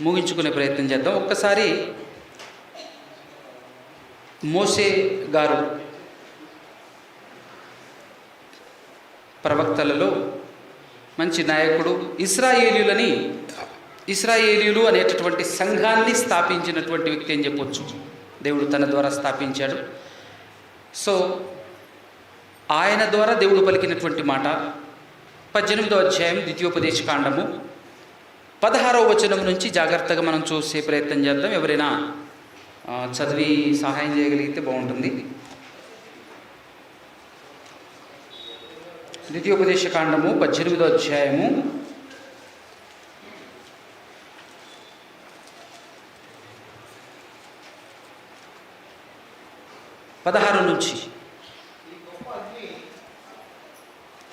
ముగించుకునే ప్రయత్నం చేద్దాం. ఒక్కసారి మోసే గారు ప్రవక్తలలో మంచి నాయకుడు ఇస్రాయేలీలని ఇస్రాయేలీలు అనేటటువంటి సంఘాన్ని స్థాపించినటువంటి వ్యక్తి అని చెప్పొచ్చు. దేవుడు తన ద్వారా స్థాపించాడు. సో ఆయన ద్వారా దేవుడు పలికినటువంటి మాట పద్దెనిమిదో అధ్యాయం ద్వితీయోపదేశ కాండము. పదహారవ వచనం నుంచి జాగ్రత్తగా మనం చూసే ప్రయత్నం చేద్దాం. ఎవరైనా చదివి సహాయం చేయగలిగితే బాగుంటుంది. ద్వితీయోపదేశ కాండము పద్దెనిమిదో అధ్యాయము. పదహారు నుంచి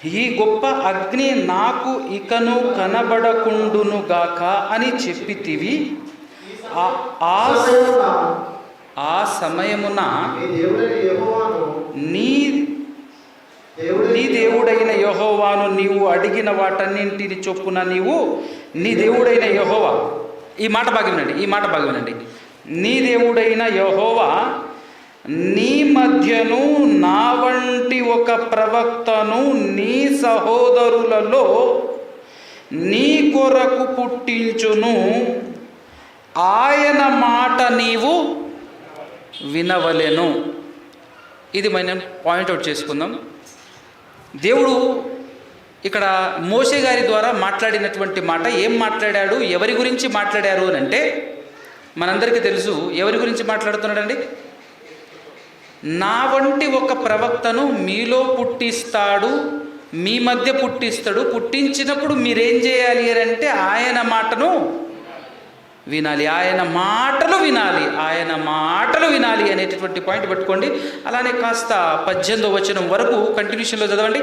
ఈ గొప్ప అగ్ని నాకు ఇకను కనబడకుండునుగాక అని చెప్పితివి. ఆ- ఆ సమయమున నీ నీ దేవుడైన నీ దేవుడైన యహోవాను నీవు అడిగిన వాటన్నింటిని చొప్పున నీవు నీ దేవుడైన యహోవా. ఈ మాట బాగా వినండి ఈ మాట బాగా వినండి. నీ దేవుడైన యహోవా నీ మధ్యను నా వంటి ఒక ప్రవక్తను నీ సహోదరులలో నీ కొరకు పుట్టించును. ఆయన మాట నీవు వినవలెను. ఇది మనం పాయింట్అవుట్ చేసుకుందాం. దేవుడు ఇక్కడ మోసే గారి ద్వారా మాట్లాడినటువంటి మాట ఏం మాట్లాడాడు ఎవరి గురించి మాట్లాడారు అని అంటే మనందరికీ తెలుసు ఎవరి గురించి మాట్లాడుతున్నాడండి? నా వంటి ఒక ప్రవక్తను మీలో పుట్టిస్తాడు మీ మధ్య పుట్టిస్తాడు. పుట్టించినప్పుడు మీరేం చేయాలి అంటే ఆయన మాటను వినాలి. ఆయన మాటలు వినాలి. ఆయన మాటలు వినాలి అనేటటువంటి పాయింట్ పెట్టుకోండి. అలానే కాస్త పద్దెనిమిదో వచనం వరకు కంటిన్యూషన్లో చదవండి.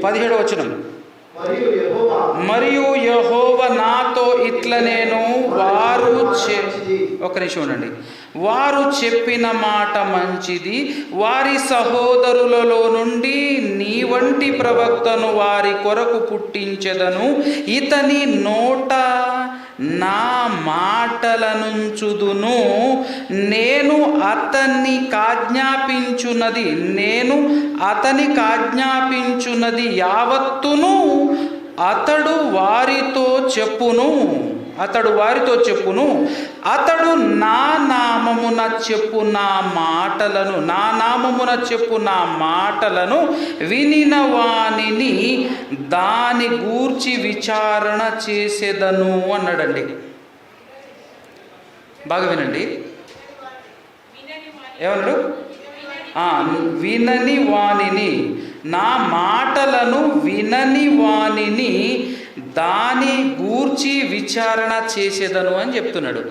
పదిహేడో వచనం. మరియు యెహోవా నాతో ఇట్ల నేను వారు చె ఒక నిమిషం ఉండండి. వారు చెప్పిన మాట మంచిది. వారి సహోదరులలో నుండి నీ వంటి ప్రవక్తను వారి కొరకు పుట్టించెదను. ఇతని నోట నా మాటలనుంచుదును. నేను అతన్ని కాజ్ఞాపించున్నది నేను అతని కాజ్ఞాపించున్నది యావత్తును అతడు వారితో చెప్పును. అతడు వారితో చెప్పును అతడు నా నామమున చెప్పు నా మాటలను నా నామమున చెప్పు నా మాటలను వినిన వాణిని దాని గూర్చి విచారణ చేసేదను అన్నాడండి. బాగా వినండి. ఏమన్నాడు? వినని వానిని నా మాటలను వినని వానిని దాని గూర్చి విచారణ చేసేదను అని చెప్తున్నాడు.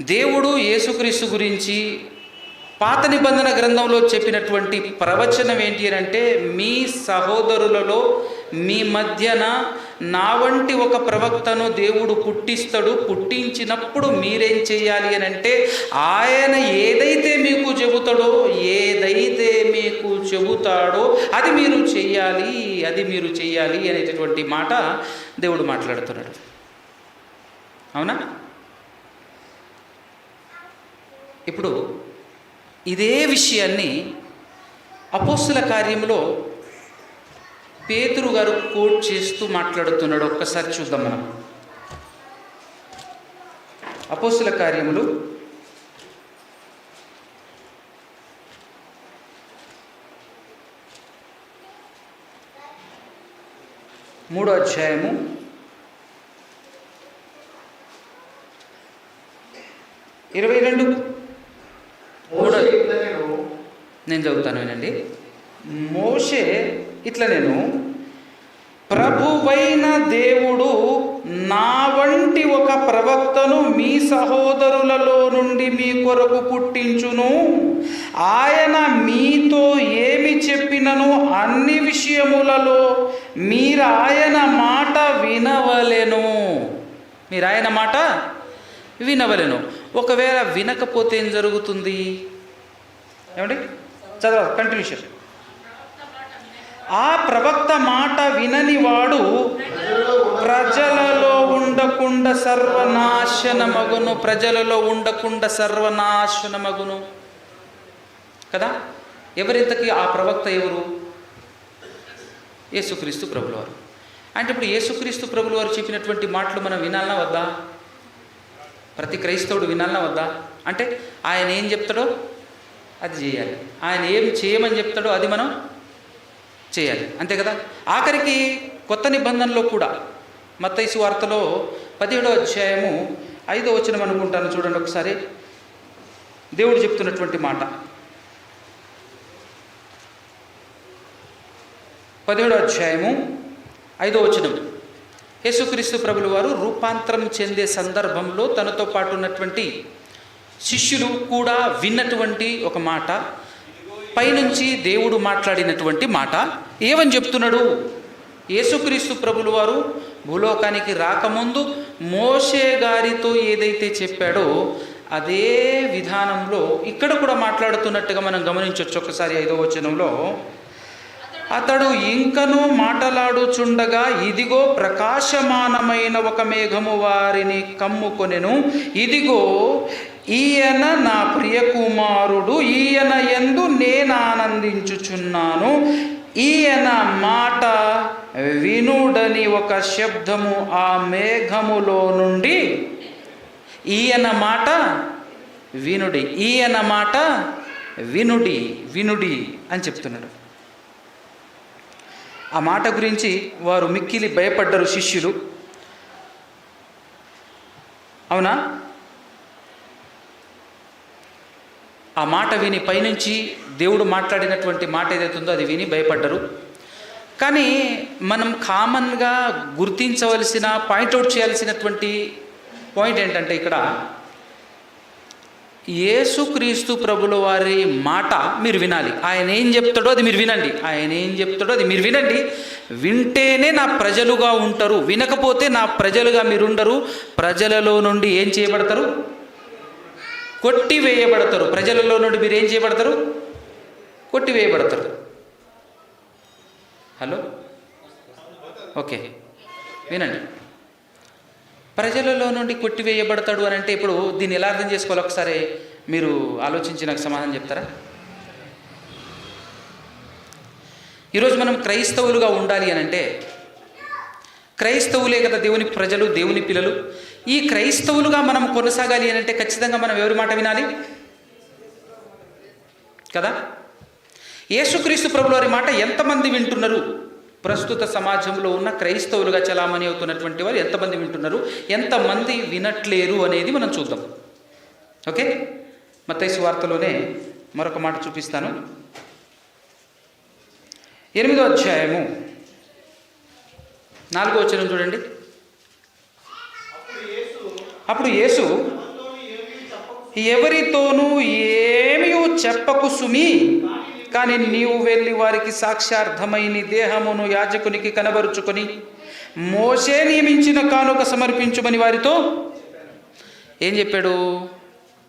దేవుడు యేసుక్రీస్తు గురించి పాత నిబంధన గ్రంథంలో చెప్పినటువంటి ప్రవచనం ఏంటి అని అంటే మీ సహోదరులలో మీ మధ్యన నా వంటి ఒక ప్రవక్తను దేవుడు పుట్టిస్తాడు పుట్టించినప్పుడు మీరేం చేయాలి అని అంటే ఆయన ఏదైతే మీకు చెబుతాడో ఏదైతే మీకు చెబుతాడో అది మీరు చెయ్యాలి అది మీరు చెయ్యాలి అనేటటువంటి మాట దేవుడు మాట్లాడుతున్నాడు. అవునా? ఇప్పుడు ఇదే విషయాన్ని అపోస్తుల కార్యంలో పేతురు గారు కోట్ చేస్తూ మాట్లాడుతున్నాడు. ఒక్కసారి చూద్దాం మనం. అపోస్తుల కార్యములు. మూడో అధ్యాయము. ఇరవై రెండు. నేను నేను చదువుతాను వినండి. మోషే ఇట్లా నేను ప్రభువైన దేవుడు నా వంటి ఒక ప్రవక్తను మీ సహోదరులలో నుండి మీ కొరకు పుట్టించును. ఆయన మీతో ఏమి చెప్పినను అన్ని విషయములలో మీరు ఆయన మాట వినవలెను. మీరు ఆయన మాట వినవలెను. ఒకవేళ వినకపోతే ఏం జరుగుతుంది? ఏమండి? చదవ కంటిన్యూషన్ ఆ ప్రవక్త మాట వినని వాడు ప్రజలలో ఉండకుండా సర్వనాశనమగును ప్రజలలో ఉండకుండా సర్వనాశనమగును. కదా? ఎవరింతకి ఆ ప్రవక్త ఎవరు? యేసుక్రీస్తు ప్రభులు వారు అంటే ఇప్పుడు యేసుక్రీస్తు ప్రభులు వారు చెప్పినటువంటి మాటలు మనం వినాలనా వద్దా? ప్రతి క్రైస్తవుడు వినాలనా వద్దా? అంటే ఆయన ఏం చెప్తాడో? అది చేయాలి. ఆయన ఏం చేయమని చెప్తాడో అది మనం చేయాలి. అంతే కదా? ఆఖరికి కొత్త నిబంధనలో కూడా మత్తైసు వార్తలో పదిహేడో అధ్యాయము ఐదో వచనం అనుకుంటాను చూడండి ఒకసారి. దేవుడు చెప్తున్నటువంటి మాట. పదిహేడో అధ్యాయము ఐదో వచనం. యేసుక్రీస్తు ప్రభులు వారు రూపాంతరం చెందే సందర్భంలో తనతో పాటు ఉన్నటువంటి శిష్యులు కూడా విన్నటువంటి ఒక మాట. పైనుంచి దేవుడు మాట్లాడినటువంటి మాట ఏమని చెప్తున్నాడు? యేసుక్రీస్తు ప్రభులు వారు భూలోకానికి రాకముందు మోషే గారితో ఏదైతే చెప్పాడో అదే విధానంలో ఇక్కడ కూడా మాట్లాడుతున్నట్టుగా మనం గమనించవచ్చు ఒకసారి ఐదో వచనంలో. అతడు ఇంకనూ మాటలాడుచుండగా ఇదిగో ప్రకాశమానమైన ఒక మేఘము వారిని కమ్ముకొనెను. ఇదిగో ఈయన నా ప్రియ కుమారుడు ఈయన ఎందు నేను ఆనందించుచున్నాను ఈయన మాట వినుడని ఒక శబ్దము ఆ మేఘములో నుండి ఈయన మాట వినుడి ఈయన మాట వినుడి వినుడి అని చెప్తున్నాడు. ఆ మాట గురించి వారు మిక్కిలి భయపడ్డరు శిష్యులు. అవునా? ఆ మాట విని పైనుంచి దేవుడు మాట్లాడినటువంటి మాట ఏదైతుందో అది విని భయపడ్డరు. కానీ మనం కామన్గా గుర్తించవలసిన పాయింట్అవుట్ చేయాల్సినటువంటి పాయింట్ ఏంటంటే ఇక్కడ యేసుక్రీస్తు ప్రభుల వారి మాట మీరు వినాలి. ఆయన ఏం చెప్తాడో అది మీరు వినండి. ఆయన ఏం చెప్తాడో అది మీరు వినండి. వింటేనే నా ప్రజలుగా ఉంటారు. వినకపోతే నా ప్రజలుగా మీరు ఉండరు ప్రజలలో నుండి ఏం చేయబడతారు? కొట్టివేయబడతారు. ప్రజలలో నుండి మీరు ఏం చేయబడతారు? కొట్టివేయబడతారు. హలో? ఓకే. వినండి. ప్రజలలో నుండి కొట్టివేయబడతాడు అని అంటే ఇప్పుడు దీన్ని ఎలా అర్థం చేసుకోవాలి? ఒకసారి మీరు ఆలోచించి నాకు సమాధానం చెప్తారా? ఈరోజు మనం క్రైస్తవులుగా ఉండాలి అని అంటే క్రైస్తవులే కదా దేవుని ప్రజలు దేవుని పిల్లలు. ఈ క్రైస్తవులుగా మనం కొనసాగాలి అని అంటే ఖచ్చితంగా మనం ఎవరి మాట వినాలి? కదా? యేసుక్రీస్తు ప్రభుల వారి మాట ఎంతమంది వింటున్నారు? ప్రస్తుత సమాజంలో ఉన్న క్రైస్తవులుగా చలామణి అవుతున్నటువంటి వారు ఎంతమంది వింటున్నారు? ఎంతమంది వినట్లేరు అనేది మనం చూద్దాం. ఓకే? మత్తైసు వార్తలోనే మరొక మాట చూపిస్తాను. ఎనిమిదో అధ్యాయము. నాలుగో వచనం చూడండి. అప్పుడు యేసు ఎవరితోనూ ఏమీ చెప్పకు సుమి కానీ నీవు వెళ్ళి వారికి సాక్ష్యార్థమై నీ దేహమును యాజకునికి కనబరుచుకొని మోసే నియమించిన కానుక సమర్పించుమని వారితో ఏం చెప్పాడు?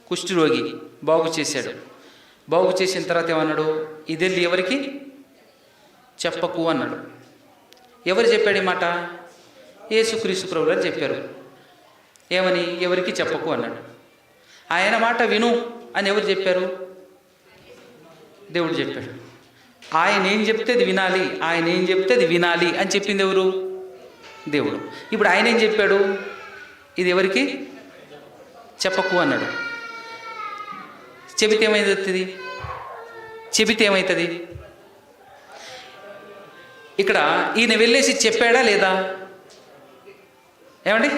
కుష్ఠరోగి బాగు చేశాడు. బాగు చేసిన తర్వాత ఏమన్నాడు? ఇదెళ్ళి ఎవరికి? చెప్పకు అన్నాడు. ఎవరు చెప్పాడు ఈ మాట? యేసుక్రీస్తు ప్రభులు చెప్పారు. ఏమని? ఎవరికి చెప్పకు అన్నాడు. ఆయన మాట విను అని ఎవరు చెప్పారు? దేవుడు చెప్పాడు. ఆయన ఏం చెప్తే అది వినాలి ఆయన ఏం చెప్తే అది వినాలి అని చెప్పింది ఎవరు? దేవుడు. ఇప్పుడు ఆయన ఏం చెప్పాడు? ఇది ఎవరికి? చెప్పకు అన్నాడు. చెబితే ఏమైతుంది చెబితే ఏమవుతుంది ఇక్కడ ఈయన వెళ్ళేసి చెప్పాడా లేదా? ఏమండి?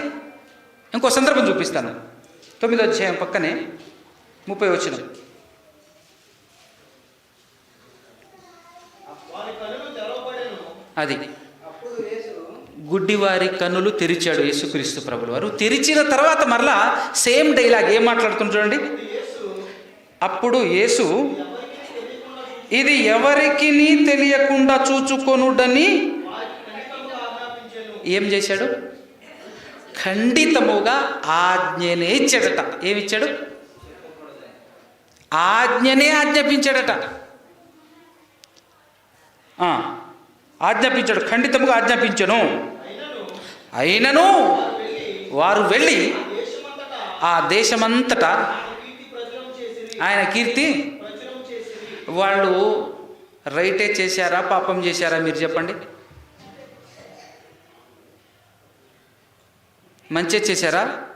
ఇంకో సందర్భం చూపిస్తాను. తొమ్మిదో అధ్యాయం పక్కనే ముప్పై వచ్చిన అది. గుడ్డివారి కన్నులు తెరిచాడు యేసుక్రీస్తు ప్రభులు వారు. తెరిచిన తర్వాత మరలా సేమ్ డైలాగ్ ఏం మాట్లాడుతుంది చూడండి. అప్పుడు యేసు ఇది ఎవరికి తెలియకుండా చూచుకొనుడని ఏం చేశాడు? ఖండితముగా ఆజ్ఞనే ఇచ్చాడట. ఏమిచ్చాడు? ఆజ్ఞనే ఆజ్ఞాపించాడట. ఆజ్ఞాపించాడు. ఖండితముగా ఆజ్ఞాపించను. అయినను వారు వెళ్ళి ఆ దేశమంతటా ఆయన కీర్తి వాళ్ళు రైటే చేశారా పాపం చేశారా మీరు చెప్పండి. మంచి చేశారా?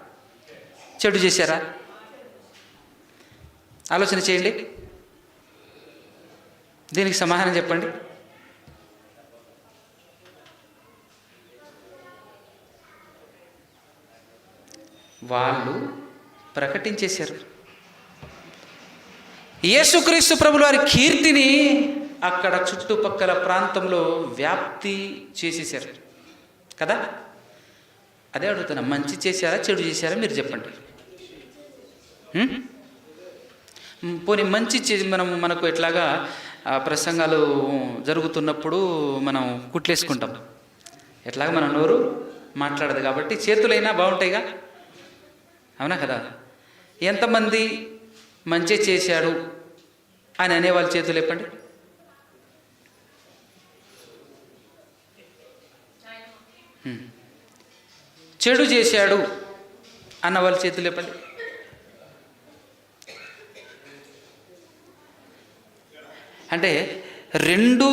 చెడు చేశారా? ఆలోచన చేయండి. దీనికి సమాధానం చెప్పండి. వాళ్ళు ప్రకటించేశారు. యేసుక్రీస్తు ప్రభులు వారి కీర్తిని అక్కడ చుట్టుపక్కల ప్రాంతంలో వ్యాప్తి చేసేసారు కదా? అదే అడుగుతున్నా మంచి చేశారా చెడు చేశారా మీరు చెప్పండి. పోనీ మంచి చే మనం మనకు ఎట్లాగా ప్రసంగాలు జరుగుతున్నప్పుడు మనం కుట్లేసుకుంటాం. ఎట్లాగా మన నోరు మాట్లాడదు కాబట్టి చేతులైనా బాగుంటాయిగా? అవునా కదా? ఎంతమంది మంచి చేశాడు అని అనేవాళ్ళ చేతులు చెప్పండి చెడు చేశాడు అన్న వాళ్ళ చేతులు చెప్పండి అంటే రెండు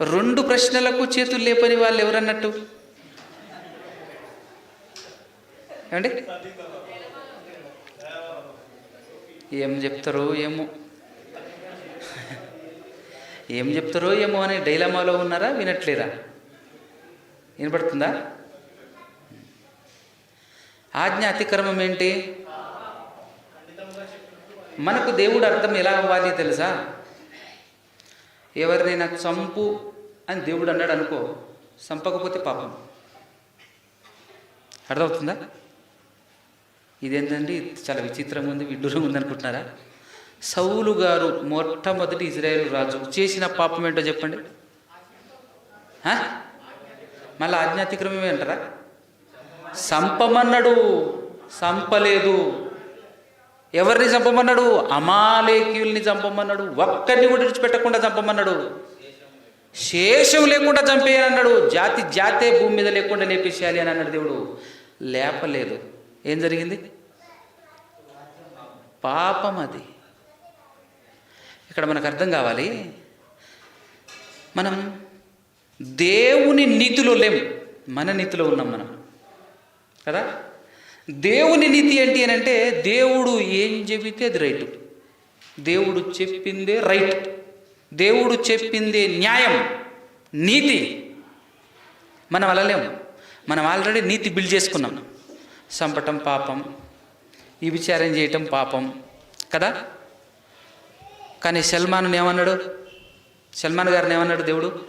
రెండు ప్రశ్నలకు చేతులు లేపని వాళ్ళు ఎవరన్నట్టు? ఏమండి? ఏం చెప్తారో ఏమో. ఏం చెప్తారో ఏమో అని డైలమాలో ఉన్నారా? వినట్లేరా? వినపడుతుందా? ఆజ్ఞ అతిక్రమం ఏంటి? మనకు దేవుడు అర్థం ఎలా అవ్వాలి తెలుసా? ఎవరినైనా చంపు అని దేవుడు అన్నాడు అనుకో చంపకపోతే పాపం. అర్థమవుతుందా? ఇదేంటండి? చాలా విచిత్రంగా ఉంది విడ్డూరంగా ఉంది అనుకుంటున్నారా? సౌలు గారు మొట్టమొదటి ఇజ్రాయేల్ రాజు చేసిన పాపం ఏంటో చెప్పండి. మళ్ళీ ఆజ్ఞాతిక్రమమే అంటారా సంపమన్నాడు సంపలేదు. ఎవరిని చంపమన్నాడు? అమాలేక్యుల్ని చంపమన్నాడు. ఒక్కరిని కూడా విడిచిపెట్టకుండా చంపమన్నాడు. శేషం లేకుండా చంపేయనన్నాడు జాతి జాతే భూమి మీద లేకుండా లేపేసేయాలి అని అన్నాడు దేవుడు. లేపలేదు. ఏం జరిగింది? పాపం అది. ఇక్కడ మనకు అర్థం కావాలి. మనం దేవుని నీతిలో లేం. మన నీతిలో ఉన్నాం మనం. కదా? దేవుని నీతి ఏంటి అని అంటే దేవుడు ఏం చెబితే అది రైట్. దేవుడు చెప్పిందే రైట్. దేవుడు చెప్పిందే న్యాయం. నీతి. మనం అలలేము. మనం ఆల్రెడీ నీతి బిల్డ్ చేసుకున్నాం. చంపటం పాపం. ఈ విచారం చేయటం పాపం. కదా? కానీ సల్మాన్ ఏమన్నాడు? సల్మాన్ గారిని ఏమన్నాడు దేవుడు?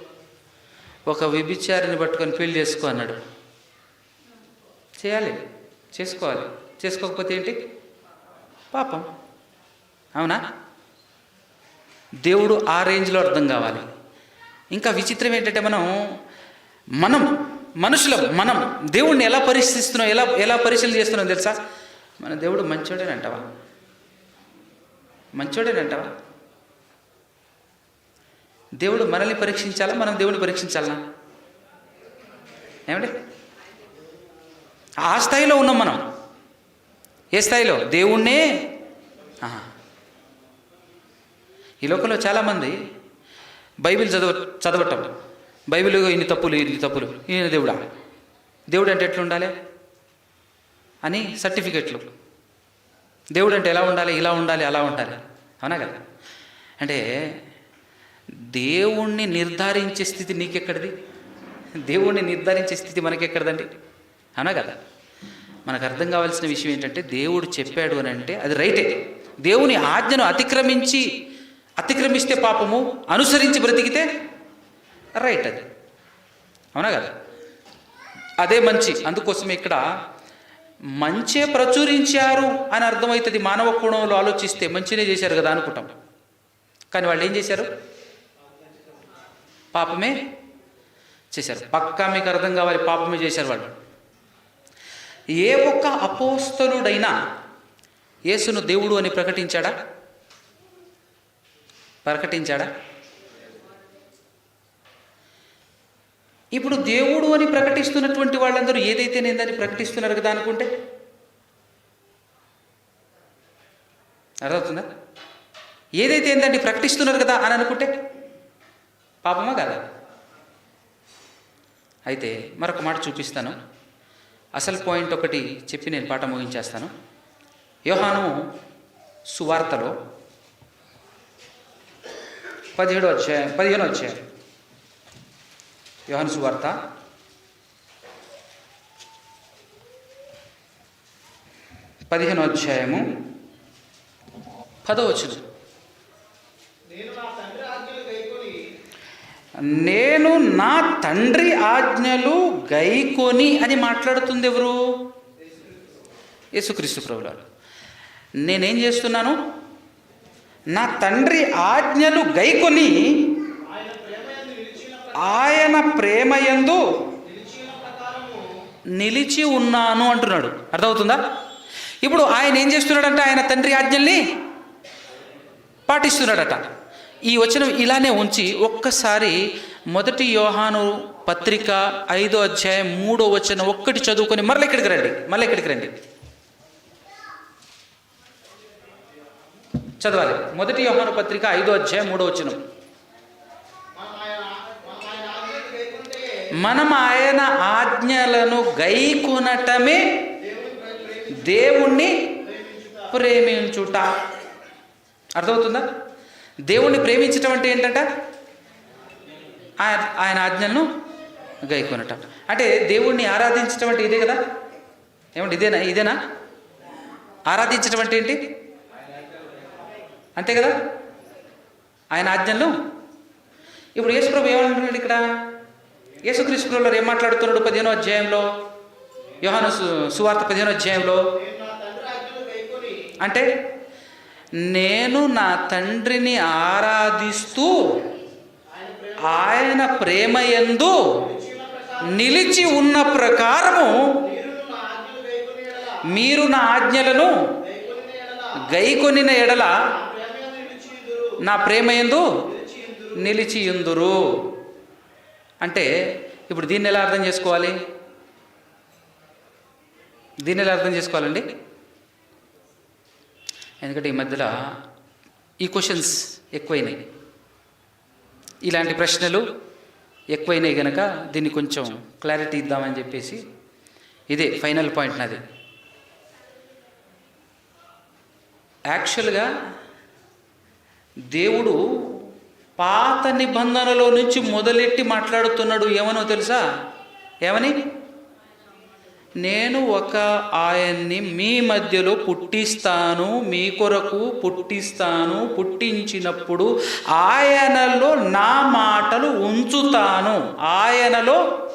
ఒక వ్యభిచారిని పట్టుకొని పెళ్ళి చేసుకో అన్నాడు. చేయాలి. చేసుకోవాలి. చేసుకోకపోతే ఏంటి? పాపం. అవునా? దేవుడు ఆ రేంజ్లో అర్థం కావాలి. ఇంకా విచిత్రం ఏంటంటే మనం మనం మనుషులం మనం దేవుడిని ఎలా పరిశీలిస్తున్నాం ఎలా ఎలా పరిశీలన చేస్తున్నాం తెలుసా? మన దేవుడు మంచోడేనంటావా మంచోడేనంటావా దేవుడు మనల్ని పరీక్షించాలా? మనం దేవుడిని పరీక్షించాలా? ఏమంటే ఆ స్థాయిలో ఉన్నాం మనం. ఏ స్థాయిలో? దేవుణ్ణే? ఈ లోకంలో చాలామంది బైబిల్ చదవ చదవటం బైబిల్ ఇన్ని తప్పులు ఇన్ని తప్పులు ఈయన దేవుడా? దేవుడు అంటే ఎట్లా ఉండాలి అని సర్టిఫికెట్లు. దేవుడు అంటే ఎలా ఉండాలి ఇలా ఉండాలి అలా ఉండాలి. అవునా కదా? అంటే దేవుణ్ణి నిర్ధారించే స్థితి నీకెక్కడిది? దేవుణ్ణి నిర్ధారించే స్థితి మనకెక్కడదండి? అవునా కదా? మనకు అర్థం కావాల్సిన విషయం ఏంటంటే దేవుడు చెప్పాడు అని అంటే అది రైటే. దేవుని ఆజ్ఞను అతిక్రమించి అతిక్రమిస్తే పాపము అనుసరించి బ్రతికితే రైట్ అది. అవునా కదా? అదే మంచి. అందుకోసం ఇక్కడ మంచే ప్రచురించారు అని అర్థమవుతుంది. మానవ కోణంలో ఆలోచిస్తే మంచినే చేశారు కదా అనుకుంటాం. కానీ వాళ్ళు ఏం చేశారు? పాపమే చేశారు. పక్కా మీకు అర్థం కావాలి పాపమే చేశారు వాళ్ళు. ఏ ఒక్క అపోస్తలుడైనా యేసును దేవుడు అని ప్రకటించాడా? ప్రకటించాడా? ఇప్పుడు దేవుడు అని ప్రకటిస్తున్నటువంటి వాళ్ళందరూ ఏదైతే నేందని ప్రకటిస్తున్నారు కదా అనుకుంటే? అర్థమవుతుందా? ఏదైతే ఏందండి ప్రకటిస్తున్నారు కదా అని అనుకుంటే? పాపమా కదా? అయితే మరొక మాట చూపిస్తాను. అసలు పాయింట్ ఒకటి చెప్పి నేను పాట ముగించేస్తాను. యోహాను సువార్తలో పదిహేడు అధ్యాయం పదిహేను అధ్యాయం. యోహాను సువార్త. పదిహేను అధ్యాయము పదవచ్చును నేను నా తండ్రి ఆజ్ఞలు గైకొని అని మాట్లాడుతుంది ఎవరు? యేసుక్రీస్తు ప్రభులారు నేనేం చేస్తున్నాను? నా తండ్రి ఆజ్ఞలు గైకొని ఆయన ప్రేమయందు నిలిచి ఉన్నాను అంటున్నాడు. అర్థమవుతుందా? ఇప్పుడు ఆయన ఏం చేస్తున్నాడంటే? ఆయన తండ్రి ఆజ్ఞల్ని పాటిస్తున్నాడట. ఈ వచనం ఇలానే ఉంచి ఒక్కసారి మొదటి యోహాను పత్రిక ఐదో అధ్యాయం మూడో వచనం ఒక్కటి చదువుకొని మరల ఇక్కడికి రండి మళ్ళీ ఇక్కడికి రండి. చదవాలి. మొదటి యోహాను పత్రిక ఐదో అధ్యాయం మూడో వచనం. మనం ఆయన ఆజ్ఞలను గైకొనటమే దేవుణ్ణి ప్రేమించుట. అర్థమవుతుందా? దేవుణ్ణి ప్రేమించటం అంటే ఏంటంట? ఆయన ఆయన ఆజ్ఞలను గైకొనటం. అంటే దేవుణ్ణి ఆరాధించటం అంటే ఇదే కదా? ఏమంటే ఇదేనా? ఇదేనా? ఆరాధించటం అంటే ఏంటి? అంతే కదా? ఆయన ఆజ్ఞలను. ఇప్పుడు యేసుప్రభు ఏమంటున్నాడు ఇక్కడ? యేసుక్రీస్తు ఏం మాట్లాడుతున్నాడు పదిహేనో అధ్యాయంలో? యోహాను సు- సువార్త పదిహేనో అధ్యాయంలో? అంటే నేను నా తండ్రిని ఆరాధిస్తూ ఆయన ప్రేమ యందు నిలిచి ఉన్న ప్రకారము మీరు నా ఆజ్ఞలను గైకొనిన ఎడల ప్రేమయందు నా ప్రేమ ఎందు నిలిచియుందురు నిలిచియుందురు. అంటే ఇప్పుడు దీన్ని ఎలా అర్థం చేసుకోవాలి? దీన్ని ఎలా అర్థం చేసుకోవాలండి? ఎందుకంటే ఈ మధ్యలో ఈ క్వశ్చన్స్ ఎక్కువైనాయి. ఇలాంటి ప్రశ్నలు ఎక్కువైనాయి కనుక దీన్ని కొంచెం క్లారిటీ ఇద్దామని చెప్పేసి ఇదే ఫైనల్ పాయింట్ నాది. యాక్చువల్గా దేవుడు పాత నిబంధనలో నుంచి మొదలెట్టి మాట్లాడుతున్నాడు ఏమనో తెలుసా? ఏమని? నేను ఒక ఆయన్ని మీ మధ్యలో పుట్టిస్తాను మీ కొరకు పుట్టిస్తాను పుట్టించినప్పుడు ఆయనలో నా మాటలు ఉంచుతాను. ఆయనలో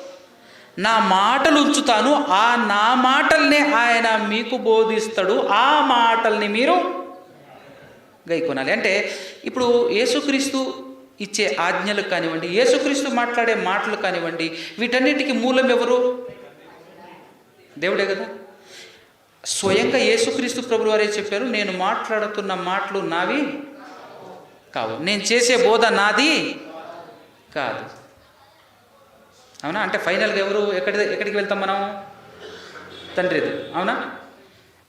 నా మాటలు ఉంచుతాను. ఆ నా మాటల్నే ఆయన మీకు బోధిస్తాడు. ఆ మాటల్ని మీరు గైకొనాలి అంటే ఇప్పుడు యేసుక్రీస్తు ఇచ్చే ఆజ్ఞలు కానివ్వండి యేసుక్రీస్తు మాట్లాడే మాటలు కానివ్వండి వీటన్నిటికీ మూలం ఎవరు? దేవుడే కదా? స్వయంగా యేసుక్రీస్తు ప్రభు వారే చెప్పారు? నేను మాట్లాడుతున్న మాటలు నావి కావు. నేను చేసే బోధ నాది కాదు. అవునా? అంటే ఫైనల్గా ఎవరు ఎక్కడ ఎక్కడికి వెళ్తాం మనం? తండ్రిది అవునా?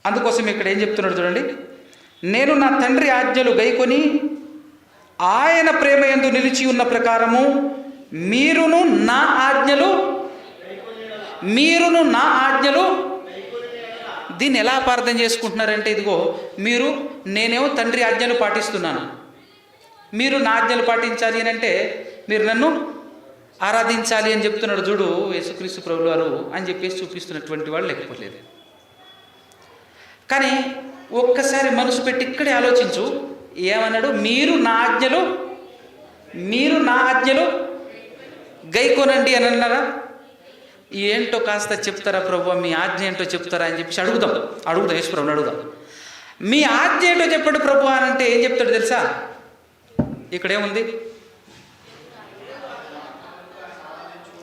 అందుకోసం ఇక్కడ ఏం చెప్తున్నాడు చూడండి. నేను నా తండ్రి ఆజ్ఞలు గైకొని ఆయన ప్రేమ ఎందు నిలిచి ఉన్న ప్రకారము మీరును నా ఆజ్ఞలు మీరును నా ఆజ్ఞలు దీన్ని ఎలా అపార్థం చేసుకుంటున్నారంటే ఇదిగో మీరు నేనేమో తండ్రి ఆజ్ఞలు పాటిస్తున్నాను. మీరు నా ఆజ్ఞలు పాటించాలి అని అంటే మీరు నన్ను ఆరాధించాలి అని చెప్తున్నాడు చూడు యేసుక్రీస్తు ప్రభు వారు అని చెప్పేసి చూపిస్తున్నటువంటి వాళ్ళు లేకపోలేదు. కానీ ఒక్కసారి మనసు పెట్టి ఇక్కడే ఆలోచించు ఏమన్నాడు? మీరు నా ఆజ్ఞలు మీరు నా ఆజ్ఞలు గైకోనండి అని అన్నారా? ఏంటో కాస్త చెప్తారా ప్రభు? మీ ఆజ్ఞ ఏంటో చెప్తారా అని చెప్పి అడుగుదాం. అడుగుదాం యేసు అడుగుదాం. మీ ఆజ్ఞ ఏంటో చెప్పండి ప్రభు అని అంటే ఏం చెప్తాడు తెలుసా? ఇక్కడేముంది?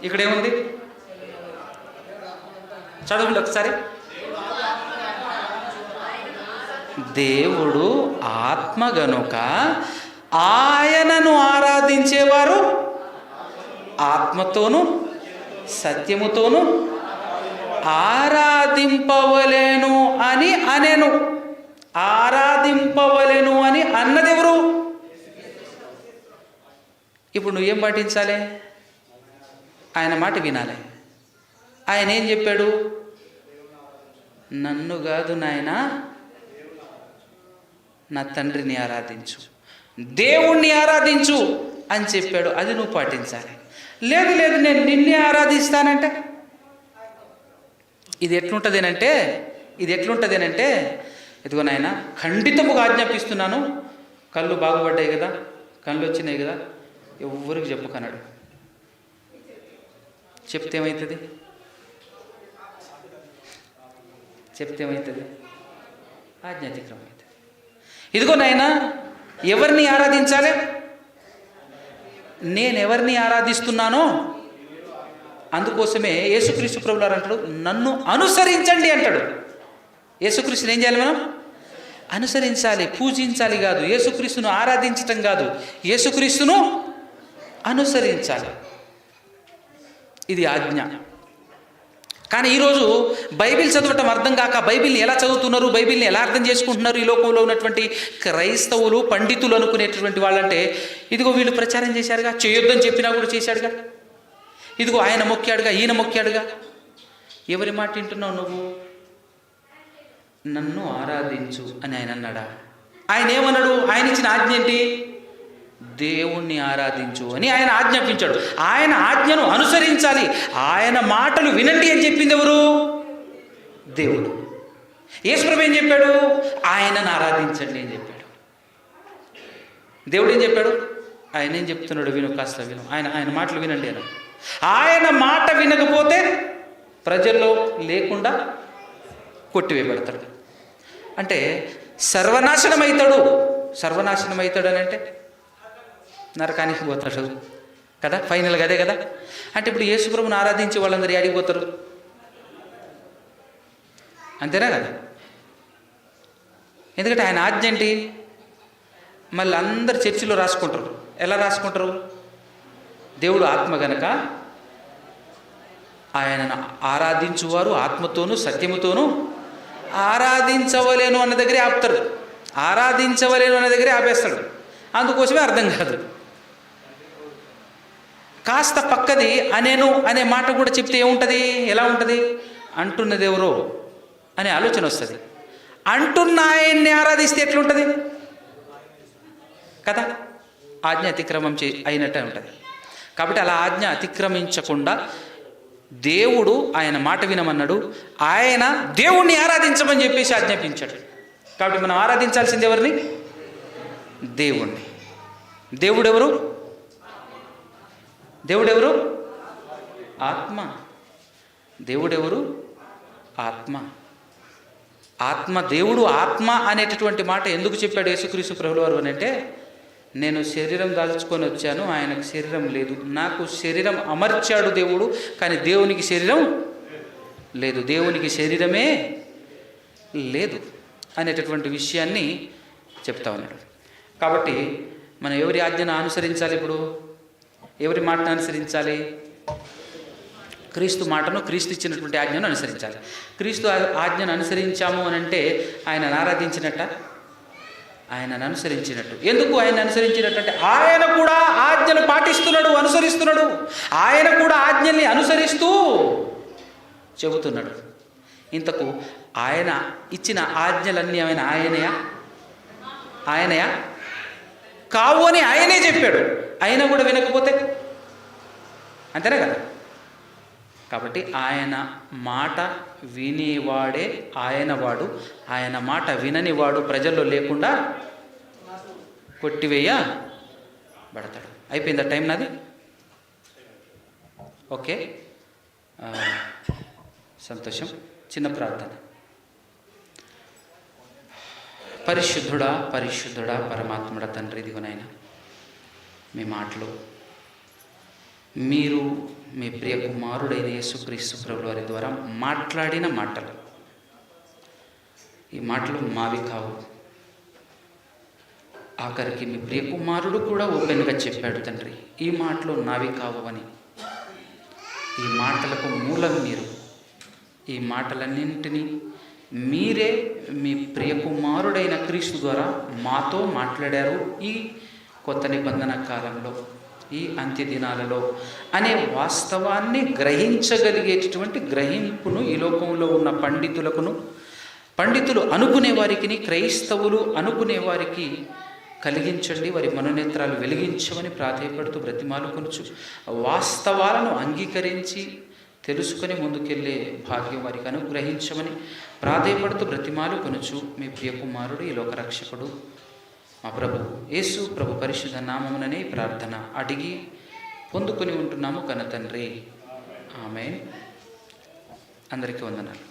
ఇక్కడేముంది? చదవండి ఒకసారి. దేవుడు ఆత్మ గనుక ఆయనను ఆరాధించేవారు ఆత్మతోనూ సత్యముతోను ఆరాధింపవలేను అని అనెను. ఆరాధింపవలేను అని అన్నదెవరు? ఇప్పుడు నువ్వేం పాటించాలి? ఆయన మాట వినాలి. ఆయన ఏం చెప్పాడు? నన్ను కాదు నాయన నా తండ్రిని ఆరాధించు. దేవుణ్ణి ఆరాధించు అని చెప్పాడు. అది నువ్వు పాటించాలి. లేదు లేదు నేను నిన్నే ఆరాధిస్తానంటే? ఇది ఎట్లుంటుందేనంటే ఇది ఎట్లుంటుందేనంటే ఇదిగో నాయన ఖండితముగా ఆజ్ఞాపిస్తున్నాను. కళ్ళు బాగుపడ్డాయి కదా కళ్ళు వచ్చినాయి కదా ఎవ్వరికి చెప్పుకన్నాడు చెప్తే ఏమవుతుంది చెప్తే ఏమవుతుంది ఆజ్ఞాతిక్రమం అవుతుంది ఇదిగో నాయన ఎవరిని ఆరాధించాలి? నేను ఎవరిని ఆరాధిస్తున్నానో అందుకోసమే యేసుక్రీస్తు ప్రభులు అంటాడు నన్ను అనుసరించండి అంటాడు. యేసుక్రీస్తుని ఏం చేయాలి మనం? అనుసరించాలి పూజించాలి కాదు. యేసుక్రీస్తును ఆరాధించటం కాదు. యేసుక్రీస్తును అనుసరించాలి. ఇది ఆజ్ఞ. కానీ ఈరోజు బైబిల్ చదవటం అర్థం కాక బైబిల్ని ఎలా చదువుతున్నారు బైబిల్ని ఎలా అర్థం చేసుకుంటున్నారు ఈ లోకంలో ఉన్నటువంటి క్రైస్తవులు పండితులు అనుకునేటటువంటి వాళ్ళంటే ఇదిగో వీళ్ళు ప్రచారం చేశారుగా చేయొద్దని చెప్పినా కూడా చేశాడుగా. ఇదిగో ఆయన మొక్కాడుగా ఈయన మొక్కాడుగా. ఎవరి మాట వింటున్నావు నువ్వు? నన్ను ఆరాధించు అని ఆయన అన్నాడా? ఆయన ఏమన్నాడు? ఆయన ఇచ్చిన ఆజ్ఞ ఏంటి? దేవుణ్ణి ఆరాధించు అని ఆయన ఆజ్ఞాపించాడు. ఆయన ఆజ్ఞను అనుసరించాలి. ఆయన మాటలు వినండి అని చెప్పింది ఎవరు? దేవుడు. యేసుప్రభు ఏం చెప్పాడు? ఆయనను ఆరాధించండి అని చెప్పాడు. దేవుడు ఏం చెప్పాడు? ఆయన ఏం చెప్తున్నాడు? విను కాస్త విను. ఆయన ఆయన మాటలు వినండి అని. ఆయన మాట వినకపోతే ప్రజల్లో లేకుండా కొట్టివేయబడతాడు. అంటే సర్వనాశనం అవుతాడు సర్వనాశనం అవుతాడు అని అంటే నరకానికి పోతాడు కదా? ఫైనల్గా అదే కదా? అంటే ఇప్పుడు యేసుప్రభుని ఆరాధించే వాళ్ళందరూ యాడికి పోతారు? అంతేనా కదా? ఎందుకంటే ఆయన ఆజ్ఞ ఏంటి? మళ్ళీ అందరు చర్చిలో రాసుకుంటారు. ఎలా రాసుకుంటారు? దేవుడు ఆత్మ గనక ఆయనను ఆరాధించువారు ఆత్మతోనూ సత్యముతోనూ ఆరాధించవలేను అన్న దగ్గరే ఆపుతాడు. ఆరాధించవలేను అన్న దగ్గరే ఆపేస్తాడు. అందుకోసమే అర్థం కాదు. కాస్త పక్కది అనేను అనే మాట కూడా చెప్తే ఏముంటుంది? ఎలా ఉంటుంది? అంటున్నది ఎవరో అనే ఆలోచన వస్తుంది. అంటున్న ఆయన్ని ఆరాధిస్తే ఎట్లుంటుంది? కదా? ఆజ్ఞ అతిక్రమం చే అయినట్టే ఉంటుంది. కాబట్టి అలా ఆజ్ఞ అతిక్రమించకుండా దేవుడు ఆయన మాట వినమన్నాడు. ఆయన దేవుణ్ణి ఆరాధించమని చెప్పేసి ఆజ్ఞాపించాడు. కాబట్టి మనం ఆరాధించాల్సింది ఎవరిని? దేవుణ్ణి. దేవుడెవరు? దేవుడెవరు? ఆత్మ. దేవుడెవరు? ఆత్మ. ఆత్మ దేవుడు ఆత్మ అనేటటువంటి మాట ఎందుకు చెప్పాడు యేసుక్రీస్తు ప్రభుల వారు అని అంటే నేను శరీరం దాల్చుకొని వచ్చాను ఆయనకు శరీరం లేదు. నాకు శరీరం అమర్చాడు దేవుడు కానీ దేవునికి శరీరం లేదు. దేవునికి శరీరమే లేదు అనేటటువంటి విషయాన్ని చెప్తా ఉన్నాడు. కాబట్టి మనం ఎవరి ఆజ్ఞను అనుసరించాలి ఇప్పుడు? ఎవరి మాటను అనుసరించాలి? క్రీస్తు మాటను క్రీస్తు ఇచ్చినటువంటి ఆజ్ఞను అనుసరించాలి. క్రీస్తు ఆజ్ఞను అనుసరించాము అని అంటే ఆయనను ఆరాధించినట్ట? ఆయనను అనుసరించినట్టు. ఎందుకు ఆయన అనుసరించినట్టు అంటే ఆయన కూడా ఆజ్ఞలు పాటిస్తున్నాడు అనుసరిస్తున్నాడు. ఆయన కూడా ఆజ్ఞల్ని అనుసరిస్తూ చెబుతున్నాడు. ఇంతకు ఆయన ఇచ్చిన ఆజ్ఞలన్నీ ఆయన ఆయనయా? ఆయనయా? కావు అని ఆయనే చెప్పాడు. ఆయన కూడా వినకపోతే అంతేనా కదా? కాబట్టి ఆయన మాట వినేవాడే ఆయన వాడు ఆయన మాట విననివాడు ప్రజల్లో లేకుండా కొట్టివేయ పడతాడు అయిపోయిందా టైం నాది? ఓకే. సంతోషం. చిన్న ప్రార్థన. పరిశుద్ధుడా పరిశుద్ధుడా పరమాత్ముడ తండ్రి దిగునైనా నాయన. మీ మాటలు మీరు మీ ప్రియ కుమారుడైన యేసుక్రీస్తు ప్రభుల వారి ద్వారా మాట్లాడిన మాటలు. ఈ మాటలు మావి కావు. ఆఖరికి మీ ప్రియ కుమారుడు కూడా ఓపెన్గా చెప్పాడు తండ్రి ఈ మాటలు నావి కావు అని. ఈ మాటలకు మూలం మీరు. ఈ మాటలన్నింటినీ మీరే మీ ప్రియకుమారుడైన క్రీస్తు ద్వారా మాతో మాట్లాడారు ఈ కొత్త నిబంధన కాలంలో ఈ అంత్య దినాలలో అనే వాస్తవాన్ని గ్రహించగలిగేటటువంటి గ్రహింపును ఈ లోకంలో ఉన్న పండితులకును పండితులు అనుకునే వారికి క్రైస్తవులు అనుకునే వారికి కలిగించండి వారి మనోనేత్రాలు వెలిగించమని ప్రాధాయపడుతూ బ్రతిమాలు కొనుచు వాస్తవాలను అంగీకరించి తెలుసుకుని ముందుకెళ్ళే భాగ్యం వారికి అనుగ్రహించమని ప్రాధేయపడుతూ బ్రతిమాలు కొనుచు మీ ప్రియకుమారుడు ఈ లోక రక్షకుడు మా ప్రభు యేసు ప్రభు పరిశుద్ధ నామముననే ప్రార్థన అడిగి పొందుకొని ఉంటున్నాము కనతండ్రి ఆమె అందరికీ వందనాలు.